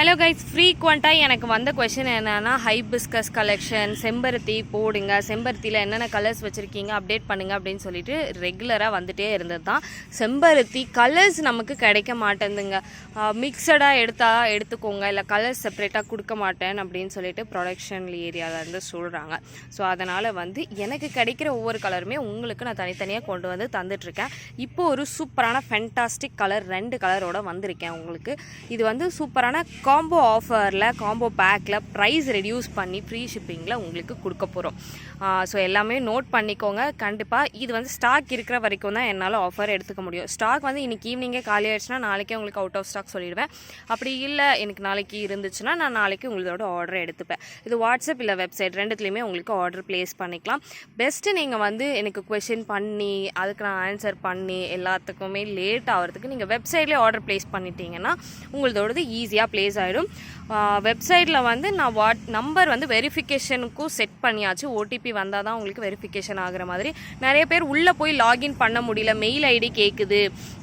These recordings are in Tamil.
ஹலோ கைஸ் ஃப்ரீக்வெண்ட்டாக எனக்கு வந்த கொஷின் என்னென்னா ஹைபிஸ்கஸ் கலெக்ஷன் செம்பருத்தி போடுங்க. செம்பருத்தியில் என்னென்ன கலர்ஸ் வச்சுருக்கீங்க அப்டேட் பண்ணுங்கள் அப்படின்னு சொல்லிட்டு ரெகுலராக வந்துகிட்டே இருந்தது தான். செம்பருத்தி கலர்ஸ் நமக்கு கிடைக்க மாட்டேங்குதுங்க. மிக்சடாக எடுத்தா எடுத்துக்கோங்க. இல்லை கலர்ஸ் செப்பரேட்டாக கொடுக்க மாட்டேன் அப்படின்னு சொல்லிட்டு ப்ரொடக்ஷன் ஏரியாவிலேருந்து சொல்கிறாங்க ஸோ அதனால் வந்து எனக்கு கிடைக்கிற ஒவ்வொரு கலருமே உங்களுக்கு நான் தனித்தனியாக கொண்டு வந்து தந்துட்டுருக்கேன். இப்போ ஒரு சூப்பரான ஃபென்டாஸ்டிக் கலர் ரெண்டு கலரோட வந்திருக்கேன் உங்களுக்கு. இது வந்து சூப்பரான காம்போ ஆஃபரில் காம்போ பேக்கில் ப்ரைஸ் ரெடியூஸ் பண்ணி ஃப்ரீ ஷிப்பிங்கில் உங்களுக்கு கொடுக்க போகிறோம் ஸோ எல்லாமே நோட் பண்ணிக்கோங்க. கண்டிப்பாக இது வந்து ஸ்டாக் இருக்கிற வரைக்கும் தான் என்னால் ஆஃபர் எடுத்துக்க முடியும். ஸ்டாக் வந்து இன்றைக்கி ஈவினிங்கே காலி ஆயிடுச்சுன்னா நாளைக்கே உங்களுக்கு அவுட் ஆஃப் ஸ்டாக் சொல்லிடுவேன். அப்படி இல்லை எனக்கு நாளைக்கு இருந்துச்சுன்னா நான் நாளைக்கு உங்களோட ஆர்டர் எடுத்துப்பேன். இது வாட்ஸ்அப் இல்லை வெப்சைட் ரெண்டுத்துலேயுமே உங்களுக்கு ஆர்டர் ப்ளேஸ் பண்ணிக்கலாம். பெஸ்ட்டு நீங்கள் வந்து எனக்கு கொஷின் பண்ணி அதுக்கு நான் ஆன்சர் பண்ணி எல்லாத்துக்குமே லேட் ஆகிறதுக்கு நீங்கள் வெப்சைட்லேயே ஆர்டர் ப்ளேஸ் பண்ணிட்டீங்கன்னா உங்களதோடது ஈஸியாக ப்ளேஸ் ആയിരം வெப்சைட்டில் வந்து நான் வாட் நம்பர் வந்து வெரிஃபிகேஷனுக்கும் செட் பண்ணியாச்சு. ஓடிபி வந்தால் தான் உங்களுக்கு வெரிஃபிகேஷன் ஆகிற மாதிரி. நிறைய பேர் உள்ளே போய் லாகின் பண்ண முடியல. மெயில் ஐடி கேட்குது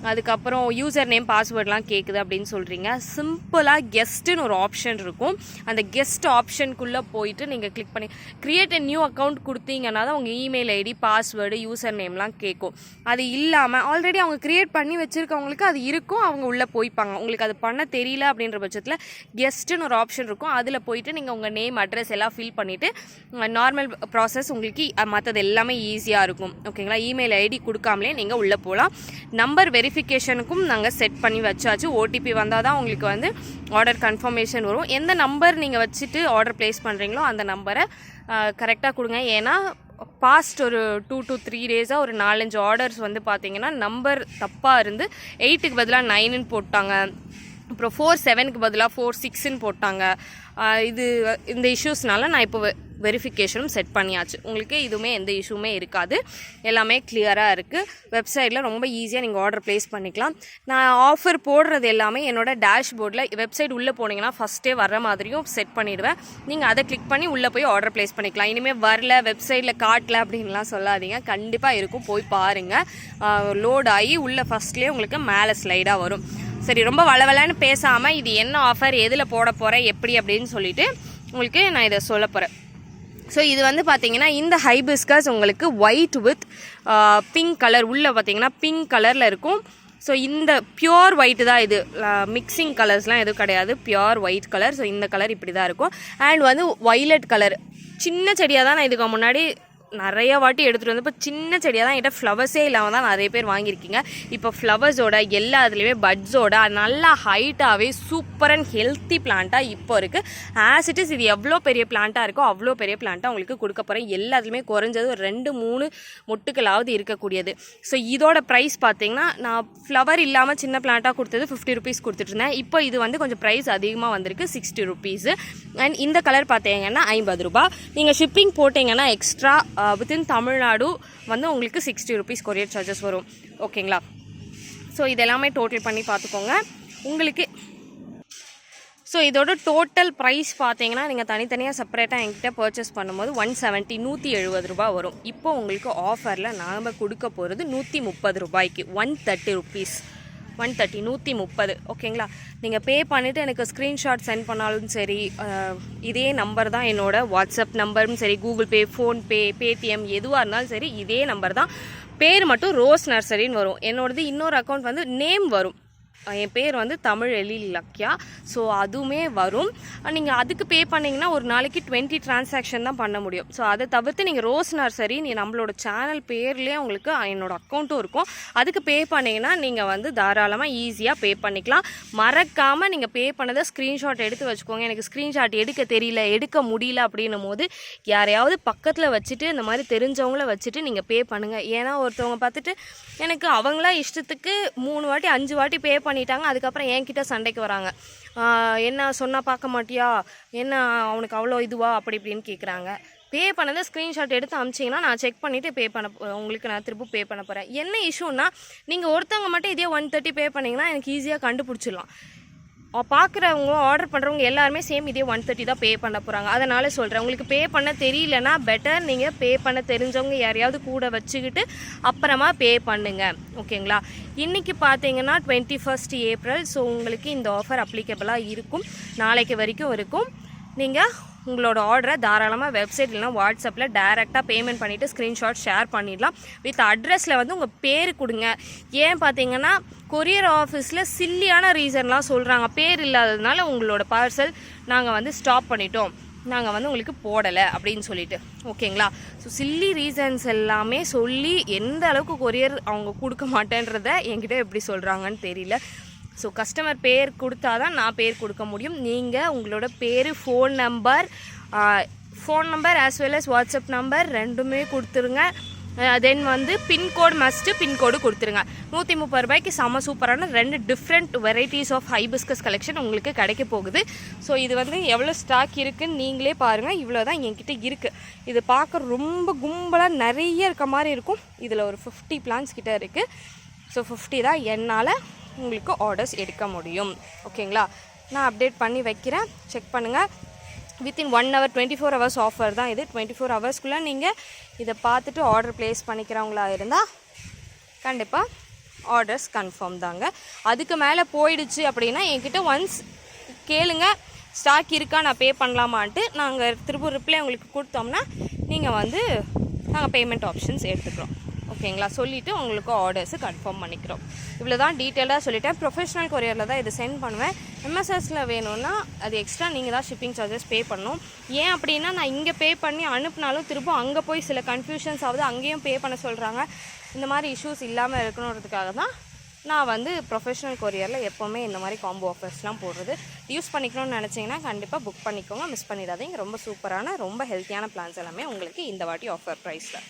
அதுக்கப்புறம் யூசர் நேம் பாஸ்வேர்ட்லாம் கேட்குது அப்படின்னு சொல்கிறீங்க சிம்பிளாக கெஸ்ட்டுன்னு ஒரு ஆப்ஷன் இருக்கும். அந்த கெஸ்ட் ஆப்ஷனுக்குள்ளே போயிட்டு நீங்கள் கிளிக் பண்ணி க்ரியேட் a நியூ அக்கௌண்ட் கொடுத்தீங்கன்னா தான் உங்கள் இமெயில் ஐடி பாஸ்வேர்டு யூசர் நேம்லாம் கேட்கும் அது இல்லாமல் ஆல்ரெடி அவங்க க்ரியேட் பண்ணி வச்சுருக்கவங்களுக்கு அது இருக்கும். அவங்க உள்ளே போய்ப்பாங்க. உங்களுக்கு அது பண்ண தெரியல அப்படின்ற பட்சத்தில் கெஸ்ட்டு ஒரு ஆப்ஷன் இருக்கும். அதில் போயிட்டு நீங்கள் உங்கள் நேம் அட்ரஸ் எல்லாம் ஃபில் பண்ணிவிட்டு நார்மல் ப்ராசஸ் உங்களுக்கு மற்றது எல்லாமே ஈஸியாக இருக்கும். ஓகேங்களா இமெயில் ஐடி கொடுக்காமலே நீங்கள் உள்ளே போகலாம் நம்பர் வெரிஃபிகேஷனுக்கும் நாங்கள் செட் பண்ணி வச்சாச்சு. ஓடிபி வந்தால் தான் உங்களுக்கு வந்து ஆர்டர் கன்ஃபர்மேஷன் வரும். எந்த நம்பர் நீங்கள் வச்சுட்டு ஆர்டர் ப்ளேஸ் பண்ணுறீங்களோ அந்த நம்பரை கரெக்டாக கொடுங்க. ஏன்னா பாஸ்ட் ஒரு டூ டு த்ரீ டேஸாக ஒரு நாலஞ்சு ஆர்டர்ஸ் வந்து பார்த்தீங்கன்னா நம்பர் தப்பாக இருந்து எயிட்டுக்கு பதிலாக நைனுன்னு போட்டாங்க. அப்புறம் ஃபோர் செவனுக்கு பதிலாக ஃபோர் சிக்ஸ்ன்னு போட்டாங்க. இது இந்த இஷ்யூஸ்னால நான் இப்போ வெரிஃபிகேஷனும் செட் பண்ணியாச்சு. உங்களுக்கு இதுவுமே எந்த இஷ்யூமே இருக்காது. எல்லாமே கிளியராக இருக்குது வெப்சைட்டில் ரொம்ப ஈஸியாக நீங்கள் ஆர்டர் ப்ளேஸ் பண்ணிக்கலாம். நான் ஆஃபர் போடுறது எல்லாமே என்னோட டேஷ்போர்டில் வெப்சைட் உள்ளே போனீங்கன்னா ஃபஸ்ட்டே வர மாதிரியும் செட் பண்ணிடுவேன். நீங்கள் அதை கிளிக் பண்ணி உள்ளே போய் ஆர்டர் ப்ளேஸ் பண்ணிக்கலாம். இனிமேல் வரல வெப்சைட்டில் காட்டல அப்படின்லாம் சொல்லாதீங்க. கண்டிப்பாக இருக்கும். போய் பாருங்கள் லோட் ஆகி உள்ளே ஃபஸ்ட்லேயே உங்களுக்கு மேலே ஸ்லைடாக வரும். சரி ரொம்ப வளவலன்னு பேசாமல் இது என்ன ஆஃபர் எதில் போட போகிறேன் எப்படி அப்படின்னு சொல்லிட்டு உங்களுக்கு நான் இதை சொல்ல போகிறேன் ஸோ இது வந்து பார்த்தீங்கன்னா இந்த ஹைபிஸ்கஸ் உங்களுக்கு ஒயிட் வித் பிங்க் கலர் உள்ளே பார்த்தீங்கன்னா பிங்க் கலரில் இருக்கும். ஸோ இந்த பியோர் ஒயிட் தான் இது. மிக்சிங் கலர்ஸ்லாம் எதுவும் கிடையாது. பியோர் ஒயிட் கலர் ஸோ இந்த கலர் இப்படி தான் இருக்கும். அண்ட் வந்து ஒய்லட் கலர் சின்ன செடியாக தான் நான் இதுக்கு முன்னாடி நிறைய வாட்டி எடுத்துகிட்டு வந்து இப்போ சின்ன செடியாக தான் என்கிட்ட ஃப்ளவர்ஸே இல்லாமல் தான் நிறைய பேர் வாங்கியிருக்கீங்க. இப்போ ஃப்ளவர்ஸோட எல்லா இதுலேயுமே பட்ஸோட நல்லா ஹைட்டாகவே சூப்பர் அண்ட் ஹெல்த்தி பிளான்ட்டாக இப்போ இருக்குது ஆஸ் இட் இஸ் இது எவ்வளோ பெரிய பிளான்ட்டாக இருக்கோ அவ்வளோ பெரிய பிளான்ட்டாக உங்களுக்கு கொடுக்க போகிறேன் எல்லாத்துலேயுமே குறைஞ்சது ஒரு ரெண்டு மூணு மொட்டுக்களாவது இருக்கக்கூடியது. ஸோ இதோட ப்ரைஸ் பார்த்தீங்கன்னா நான் ஃப்ளவர் இல்லாமல் சின்ன பிளான்ட்டாக கொடுத்தது ஃபிஃப்டி ருபீஸ் கொடுத்துட்ருந்தேன் இப்போ இது வந்து கொஞ்சம் ப்ரைஸ் அதிகமாக வந்திருக்கு சிக்ஸ்டி ருபீஸு அண்ட் இந்த கலர் பார்த்தீங்கன்னா ஐம்பது ரூபாய். நீங்கள் ஷிப்பிங் போட்டிங்கன்னா எக்ஸ்ட்ரா வித்தின் தமிழ்நாடு வந்து உங்களுக்கு சிக்ஸ்டி ருபீஸ் கொரியர் சார்ஜஸ் வரும். ஓகேங்களா ஸோ இதெல்லாமே டோட்டல் பண்ணி பார்த்துக்கோங்க. உங்களுக்கு ஸோ இதோட டோட்டல் ப்ரைஸ் பார்த்தீங்கன்னா நீங்கள் தனித்தனியாக செப்பரேட்டாக என்கிட்ட பர்ச்சேஸ் பண்ணும்போது ஒன் செவன்ட்டி நூற்றி எழுபது ரூபாய் வரும். இப்போ உங்களுக்கு ஆஃபரில் நாம் கொடுக்க போகிறது நூற்றி முப்பது ரூபாய்க்கு one thirty rupees one thirty நூற்றி முப்பது. ஓகேங்களா நீங்கள் பே பண்ணிவிட்டு எனக்கு ஸ்க்ரீன்ஷாட் சென்ட் பண்ணாலும் சரி இதே நம்பர் தான் என்னோடய வாட்ஸ்அப் நம்பரும் சரி கூகுள் பே ஃபோன்பே பேடிஎம் எதுவாக இருந்தாலும் சரி இதே நம்பர் தான். பேர் மட்டும் ரோஸ் நர்சரின்னு வரும். என்னோடது இன்னொரு அக்கௌண்ட் வந்து நேம் வரும். என் பேர் வந்து தமிழ் எழில் லக்யா ஸோ அதுவுமே வரும். நீங்கள் அதுக்கு பே பண்ணிங்கன்னா ஒரு நாளைக்கு டுவெண்ட்டி டிரான்சாக்ஷன் தான் பண்ண முடியும். ஸோ அதை தவிர்த்து நீங்கள் ரோஸ் நர்சரி நீ நம்மளோட சேனல் பேர்லேயே உங்களுக்கு என்னோடய அக்கௌண்ட்டும் இருக்கும். அதுக்கு பே பண்ணிங்கன்னா நீங்கள் வந்து தாராளமாக ஈஸியாக பே பண்ணிக்கலாம். மறக்காமல் நீங்கள் பே பண்ணதை ஸ்க்ரீன்ஷாட் எடுத்து வச்சுக்கோங்க. எனக்கு ஸ்க்ரீன்ஷாட் எடுக்க தெரியல எடுக்க முடியல அப்படின்னும் போது யாரையாவது பக்கத்தில் வச்சுட்டு இந்த மாதிரி தெரிஞ்சவங்கள வச்சுட்டு நீங்கள் பே பண்ணுங்கள் ஏன்னா ஒருத்தவங்க பார்த்துட்டு எனக்கு அவங்களா இஷ்டத்துக்கு மூணு வாட்டி அஞ்சு வாட்டி பே பண்ணிட்டாங்க. அதுக்கப்புறம் என்கிட்ட சண்டைக்கு வராங்க. என்ன சொன்னால் பார்க்க மாட்டியா? என்ன அவனுக்கு அவ்வளோ இதுவா? அப்படி இப்படின்னு கேட்குறாங்க பே பண்ணதை ஸ்க்ரீன்ஷாட் எடுத்து அமிச்சிங்கன்னா நான் செக் பண்ணிவிட்டு பே பண்ண உங்களுக்கு நான் திரும்ப பே பண்ண போகிறேன் என்ன இஷ்யூன்னா நீங்கள் ஒருத்தவங்க மட்டும் இதே ஒன் தேர்ட்டி பே பண்ணிங்கன்னா எனக்கு ஈஸியாக கண்டுபிடிச்சிடலாம். பார்க்குறவங்க ஆர்டர் பண்ணுறவங்க எல்லாருமே சேம் இதே ஒன் தேர்ட்டி தான் பே பண்ண போகிறாங்க அதனால் சொல்கிறேன் உங்களுக்கு பே பண்ண தெரியலனா பெட்டர் நீங்கள் பே பண்ண தெரிஞ்சவங்க யாரையாவது கூட வச்சுக்கிட்டு அப்புறமா பே பண்ணுங்க. ஓகேங்களா? இன்றைக்கி பார்த்தீங்கன்னா டுவெண்ட்டி ஃபஸ்ட் ஏப்ரல் ஸோ உங்களுக்கு இந்த ஆஃபர் அப்ளிகபிளாக இருக்கும். நாளைக்கு வரைக்கும் இருக்கும். நீங்கள் உங்களோட ஆர்டரை தாராளமாக வெப்சைட் இல்லைனா வாட்ஸ்அப்பில் டேரெக்டாக பேமெண்ட் பண்ணிவிட்டு ஸ்க்ரீன்ஷாட் ஷேர் பண்ணிடலாம். வித் அட்ரஸில் வந்து உங்கள் பேர் கொடுங்க. ஏன் பார்த்தீங்கன்னா கொரியர் ஆஃபீஸில் சில்லியான ரீசன்லாம் சொல்கிறாங்க பேர் இல்லாததுனால உங்களோட பார்சல் நாங்கள் வந்து ஸ்டாப் பண்ணிட்டோம். நாங்கள் வந்து உங்களுக்கு போடலை அப்படின்னு சொல்லிட்டு. ஓகேங்களா? ஸோ சில்லி ரீசன்ஸ் எல்லாமே சொல்லி எந்த அளவுக்கு கொரியர் அவங்க கொடுக்க மாட்டேன்றத என்கிட்ட எப்படி சொல்கிறாங்கன்னு தெரியல. ஸோ கஸ்டமர் பேர் கொடுத்தா தான் நான் பேர் கொடுக்க முடியும். நீங்கள் உங்களோட பேர் phone number phone number as well as WhatsApp number ரெண்டுமே கொடுத்துருங்க. தென் வந்து பின்கோடு மஸ்ட்டு பின்கோடு கொடுத்துருங்க. நூற்றி முப்பது ரூபாய்க்கு செம சூப்பரான ரெண்டு different varieties of hibiscus collection உங்களுக்கு கிடைக்க போகுது. ஸோ இது வந்து எவ்வளோ ஸ்டாக் இருக்குதுன்னு நீங்களே பாருங்கள் இவ்வளோ தான் என்கிட்ட இருக்குது இது பார்க்க ரொம்ப கும்பலாக நிறைய இருக்க மாதிரி இருக்கும். இதில் ஒரு ஃபிஃப்டி பிளான்ஸ் கிட்டே இருக்குது ஸோ ஃபிஃப்டி தான் என்னால் உங்களுக்கு ஆர்டர்ஸ் எடுக்க முடியும். ஓகேங்களா நான் அப்டேட் பண்ணி வைக்கிறேன். செக் பண்ணுங்கள் within one hour twenty four hours offer தான் இது. டுவெண்ட்டி ஃபோர் ஹவர்ஸ்க்குள்ளே நீங்கள் இதை பார்த்துட்டு ஆர்டர் ப்ளேஸ் பண்ணிக்கிறவங்களா இருந்தால் கண்டிப்பாக ஆர்டர்ஸ் கன்ஃபார்ம் தாங்க. அதுக்கு மேலே போயிடுச்சு அப்படின்னா என்கிட்ட ஒன்ஸ் கேளுங்க. ஸ்டாக் இருக்கா? நான் பே பண்ணலாமான்ட்டு நாங்கள் திருப்பூர் ரிப்ளை உங்களுக்கு கொடுத்தோம்னா நீங்கள் வந்து நாங்கள் பேமெண்ட் ஆப்ஷன்ஸ் எடுத்துக்கிறோம். ஓகேங்களா? சொல்லிவிட்டு உங்களுக்கு ஆர்டர்ஸு கன்ஃபார்ம் பண்ணிக்கிறோம். இவ்வளோ தான் டீட்டெயிலாக சொல்லிட்டேன். ப்ரொஃபஷனல் கொரியரில் தான் இது சென்ட் பண்ணுவேன். எம்எஸ்எஸில் வேணும்னா அது எக்ஸ்ட்ரா நீங்கள் தான் ஷிப்பிங் சார்ஜஸ் பே பண்ணணும். ஏன் அப்படின்னா நான் இங்கே பே பண்ணி அனுப்புனாலும் திரும்ப அங்கே போய் சில கன்ஃபியூஷன்ஸ் ஆகுது. அங்கேயும் பே பண்ண சொல்கிறாங்க இந்த மாதிரி இஷ்யூஸ் இல்லாமல் இருக்கணுன்றதுக்காக தான் நான் வந்து ப்ரொஃபஷனல் கொரியரில் எப்போவுமே இந்த மாதிரி காம்போ ஆஃபர்ஸ்லாம் போடுறது. யூஸ் பண்ணிக்கணும்னு நினச்சிங்கன்னா கண்டிப்பாக புக் பண்ணிக்கோங்க. மிஸ் பண்ணிடாதீங்க. ரொம்ப சூப்பரான ரொம்ப ஹெல்த்தியான பிளான்ஸ் எல்லாமே உங்களுக்கு இந்த வாட்டி ஆஃபர் ப்ரைஸில்